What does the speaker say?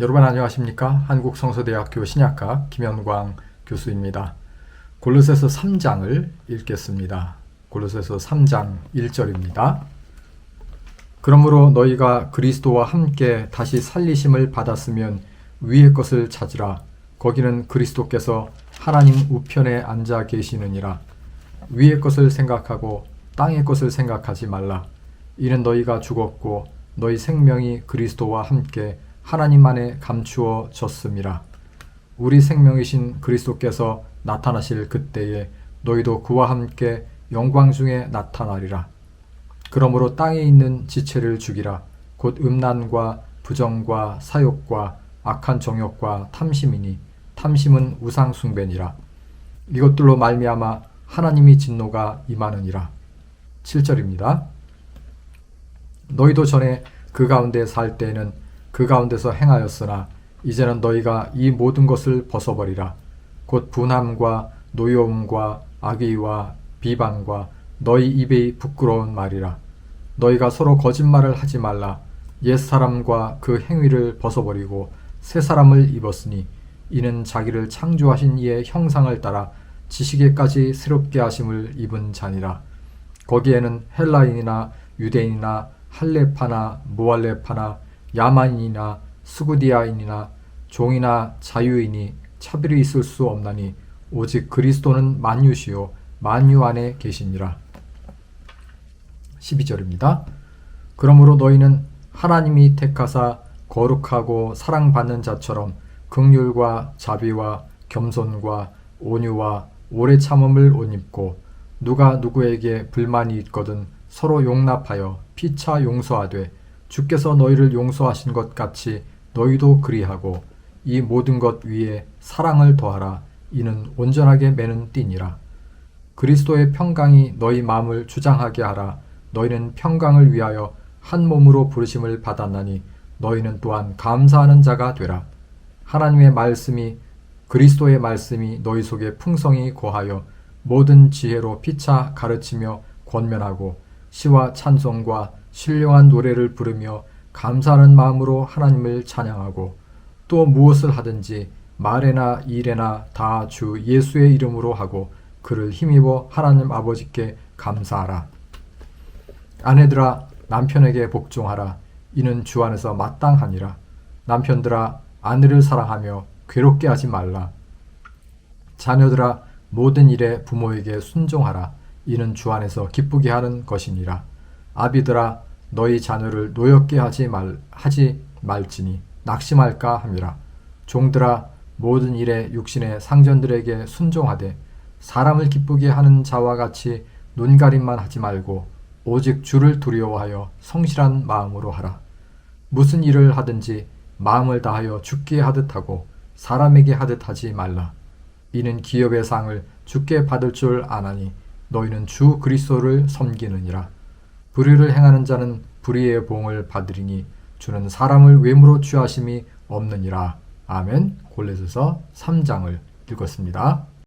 여러분 안녕하십니까? 한국성서대학교 신약과 김현광 교수입니다. 골로새서 3장을 읽겠습니다. 골로새서 3장 1절입니다. 그러므로 너희가 그리스도와 함께 다시 살리심을 받았으면 위의 것을 찾으라. 거기는 그리스도께서 하나님 우편에 앉아 계시느니라. 위의 것을 생각하고 땅의 것을 생각하지 말라. 이는 너희가 죽었고 너희 생명이 그리스도와 함께 하나님 안에 감추어졌음이라. 우리 생명이신 그리스도께서 나타나실 그때에 너희도 그와 함께 영광 중에 나타나리라. 그러므로 땅에 있는 지체를 죽이라. 곧 음란과 부정과 사욕과 악한 정욕과 탐심이니 탐심은 우상 숭배니라. 이것들로 말미암아 하나님이 진노가 임하느니라. 7절입니다. 너희도 전에 그 가운데 살 때에는 그 가운데서 행하였으나 이제는 너희가 이 모든 것을 벗어버리라. 곧 분함과 노여움과 악의와 비방과 너희 입의 부끄러운 말이라. 너희가 서로 거짓말을 하지 말라. 옛 사람과 그 행위를 벗어버리고 새 사람을 입었으니 이는 자기를 창조하신 이의 형상을 따라 지식에까지 새롭게 하심을 입은 자니라. 거기에는 헬라인이나 유대인이나 할레파나 무할레파나 야만인이나 스구디아인이나 종이나 자유인이 차별이 있을 수 없나니 오직 그리스도는 만유시요 만유 안에 계시니라. 12절입니다. 그러므로 너희는 하나님이 택하사 거룩하고 사랑받는 자처럼 극률과 자비와 겸손과 온유와 오래 참음을 옷 입고 누가 누구에게 불만이 있거든 서로 용납하여 피차 용서하되 주께서 너희를 용서하신 것 같이 너희도 그리하고 이 모든 것 위에 사랑을 더하라. 이는 온전하게 매는 띠니라. 그리스도의 평강이 너희 마음을 주장하게 하라. 너희는 평강을 위하여 한 몸으로 부르심을 받았나니 너희는 또한 감사하는 자가 되라. 하나님의 말씀이 그리스도의 말씀이 너희 속에 풍성히 거하여 모든 지혜로 피차 가르치며 권면하고 시와 찬송과 신령한 노래를 부르며 감사하는 마음으로 하나님을 찬양하고 또 무엇을 하든지 말에나 일에나 다 주 예수의 이름으로 하고 그를 힘입어 하나님 아버지께 감사하라. 아내들아 남편에게 복종하라. 이는 주 안에서 마땅하니라. 남편들아 아내를 사랑하며 괴롭게 하지 말라. 자녀들아 모든 일에 부모에게 순종하라. 이는 주 안에서 기쁘게 하는 것이니라. 아비들아 너희 자녀를 노엽게 하지 말 하지 말지니 낙심할까 함이라. 종들아 모든 일에 육신의 상전들에게 순종하되 사람을 기쁘게 하는 자와 같이 눈가림만 하지 말고 오직 주를 두려워하여 성실한 마음으로 하라. 무슨 일을 하든지 마음을 다하여 죽게 하듯 하고 사람에게 하듯 하지 말라. 이는 기업의 상을 죽게 받을 줄 아나니 너희는 주 그리스도를 섬기느니라. 불의를 행하는 자는 불의의 봉을 받으리니 주는 사람을 외모로 취하심이 없느니라. 아멘. 골레스서 3장을 읽었습니다.